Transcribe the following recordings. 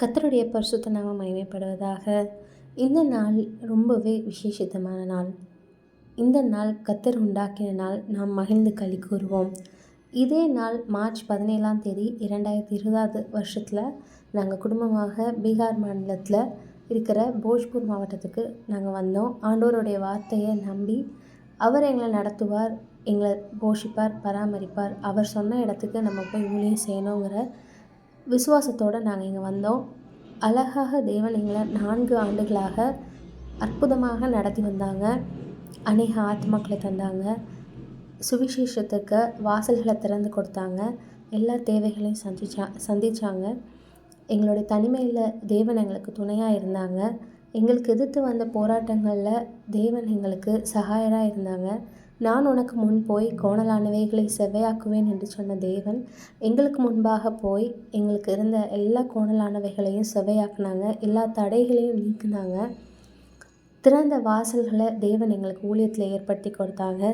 கத்தருடைய பரிசுத்த நாமம் மகிமைப்படுவதாக. இந்த நாள் ரொம்பவே விசேஷித்தமான நாள். இந்த நாள் கத்தர் உண்டாக்கின நாள் நாம் மகிழ்ந்து களி கூறுவோம். இதே நாள் மார்ச் பதினேழாம் தேதி இரண்டாயிரத்தி இருபதாவது வருஷத்தில் நாங்கள் குடும்பமாக பீகார் மாநிலத்தில் இருக்கிற போஜ்பூர் மாவட்டத்துக்கு நாங்கள் வந்தோம். ஆண்டோருடைய வார்த்தையை நம்பி அவர் எங்களை நடத்துவார் எங்களை போஷிப்பார் பராமரிப்பார். அவர் சொன்ன இடத்துக்கு நம்ம போய் ஊழியம் செய்யணுங்கிற விசுவாசத்தோடு நாங்கள் இங்கே வந்தோம். அழகாக தேவன் எங்களை நான்கு ஆண்டுகளாக அற்புதமாக நடத்தி வந்தாங்க. அநேக ஆத்மாக்களை தந்தாங்க. சுவிசேஷத்துக்கு வாசல்களை திறந்து கொடுத்தாங்க. எல்லா தேவைகளையும் சந்திச்சா சந்தித்தாங்க எங்களுடைய தனிமையில் தேவன் எங்களுக்கு துணையாக இருந்தாங்க. எங்களுக்கு எதிர்த்து வந்த போராட்டங்களில் தேவன் எங்களுக்கு சகாயராக இருந்தாங்க. நான் உனக்கு முன் போய் கோணலானவைகளை செவ்வையாக்குவேன் என்று சொன்ன தேவன் எங்களுக்கு முன்பாக போய் எங்களுக்கு இருந்த எல்லா கோணலானவைகளையும் செவ்வையாக்குனாங்க. எல்லா தடைகளையும் நீக்குனாங்க. திறந்த வாசல்களை தேவன் எங்களுக்கு ஊழியத்தில் ஏற்படுத்தி கொடுத்தாங்க.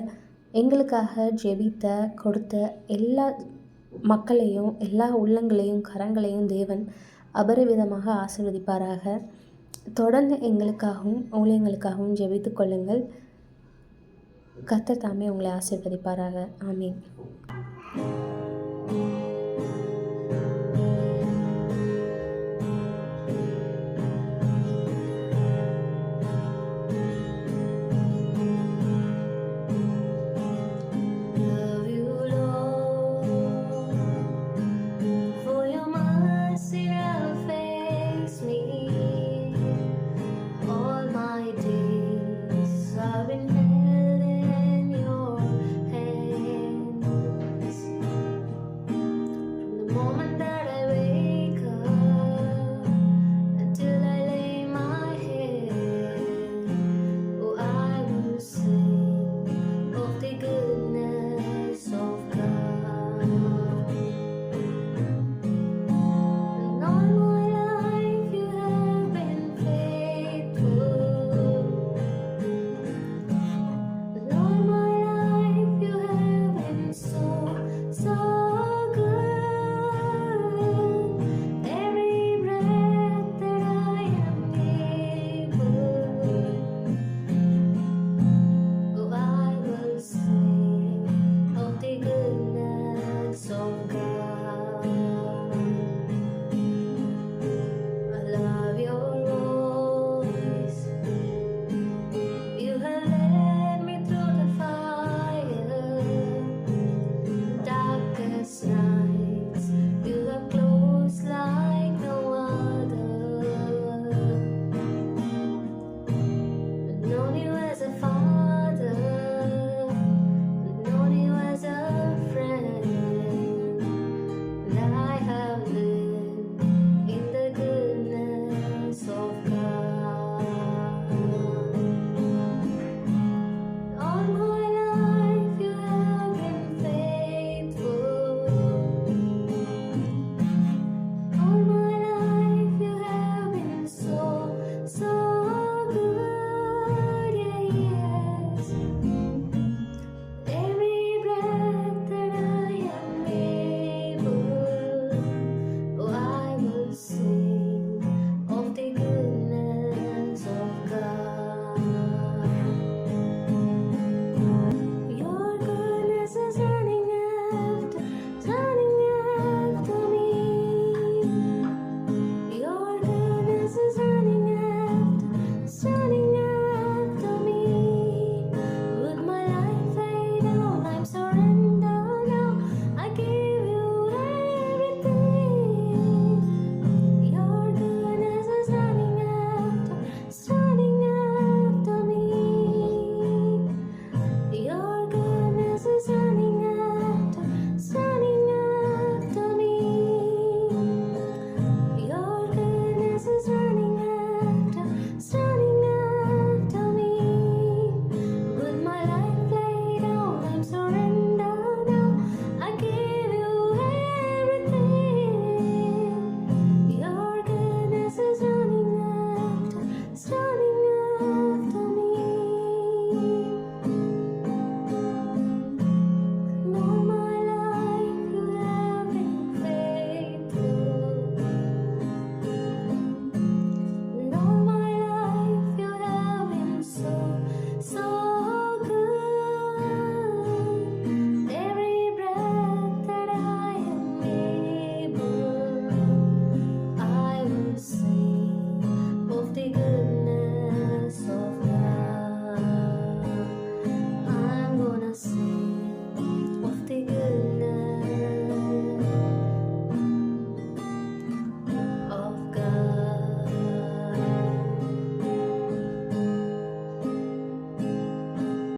எங்களுக்காக ஜெபித்த கொடுத்த எல்லா மக்களையும் எல்லா உள்ளங்களையும் கரங்களையும் தேவன் அபரிவிதமாக ஆசிர்வதிப்பாராக. தொடர்ந்து எங்களுக்காகவும் ஊழியங்களுக்காகவும் ஜெபித்து கொள்ளுங்கள். கத்தர் தாமே உங்களை ஆசீர்வதிப்பாராக. ஆமீன்.